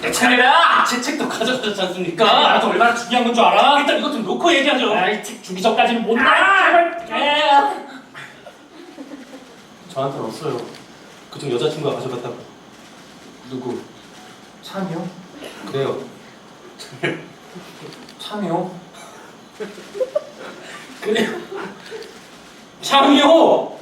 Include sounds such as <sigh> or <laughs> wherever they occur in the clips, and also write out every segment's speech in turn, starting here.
내 차례다! 제 책도 가져가셨지 않습니까? 나도 얼마나 중요한 건 줄 알아? 일단 이것 좀 놓고 얘기하죠. 아이, 책 주기 전까지는 못 나! 제발! 저한테는 없어요. 그쪽 여자친구가 가져갔다고. 누구? 참이요? 그래요. 참이요? 그래요. <laughs> 참이요!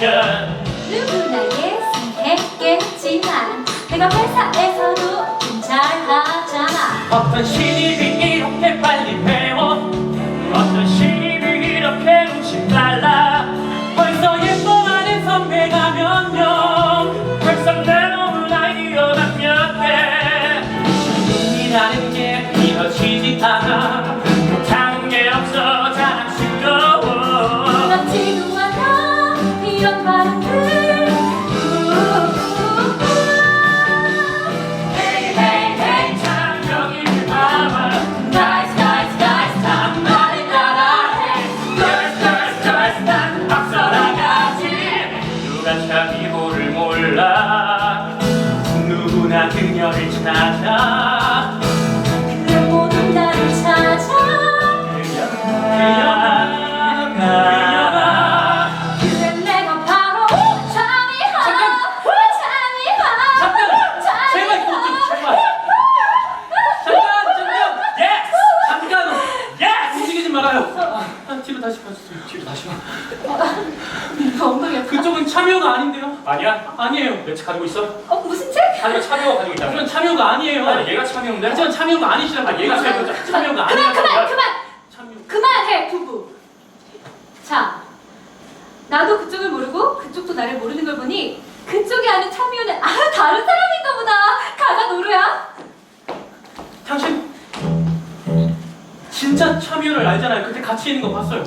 누구나 예상했겠지만 내가 회사에서도 좀 잘하잖아. 어떤 신입이 이렇게 빨리 배워? 어떤 신입이 이렇게 눈치 빨라? 벌써 예뻐하는 선배가 몇명 벌써 내놓은 아이디어가 몇개 신이라는 게 이어지지 않아 누구나 그녀를 찾아 그 모든 나를 찾아 그녀가 그녀가 그래 내가 바로 참이하 참이하 잠깐! 제발 이거 좀 제발 잠깐 잠깐 예스 잠깐 예스 움직이지 말아요 아, 뒤로 다시 가주세요 뒤로 다시 와 이거 엉덩이야 그쪽은 참여가 아닌데요? 아니야? 아니에요 내책 가지고 있어? 어 아니면 참여가 가지고 있다. 그건 참여가 아니에요. 아, 얘가 참여인데? 하지만 참여가 아니시라고 아, 얘가 참여자. 참여가 그만 아니라고. 그만 그만! 참여. 그만해 부부. 자 나도 그쪽을 모르고 그쪽도 나를 모르는 걸 보니 그쪽이 아는 참이호는 아주 다른 사람인가 보다. 가가 노루야. 당신 진짜 참여를 알잖아요. 그때 같이 있는 거 봤어요?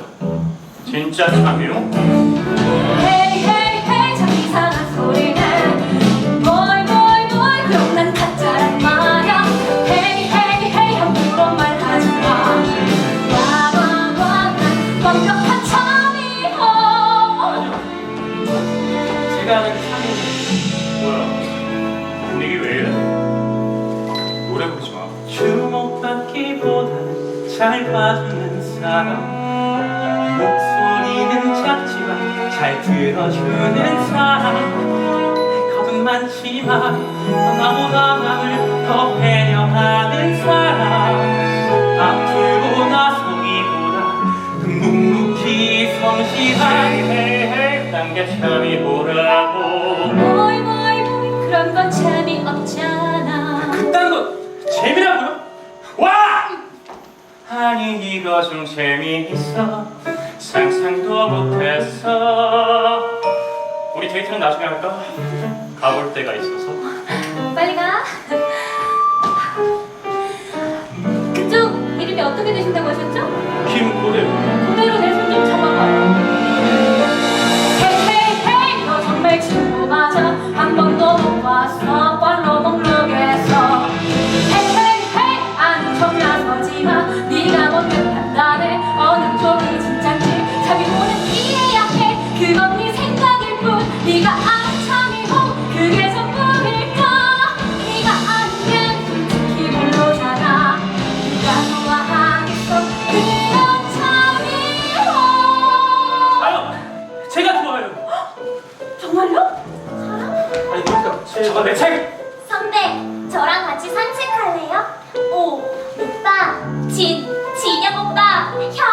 진짜 참여? 잘 봐주는 사람 목소리는 작지만 잘 들어주는 사람 겁은 많지만 나보다 나를 더 배려하는 사람 아프고 나서기보다 묵묵히 성실한 헤이헤이 딴게 참이호라고. 뭐이 뭐이 뭐이 그런 건 재미없잖아 그딴 거 재미라고요? 와! 아니 이거 좀 재미있어. 상상도 못했어. 우리 데이트는 나중에 할까? 가볼 데가 있어서. 빨리 가 그쪽 이름이 어떻게 되신다고 하셨죠? 김고대 저거 내 책! 선배, 저랑 같이 산책할래요? 오, 오빠, 진, 진영 오빠, 혁.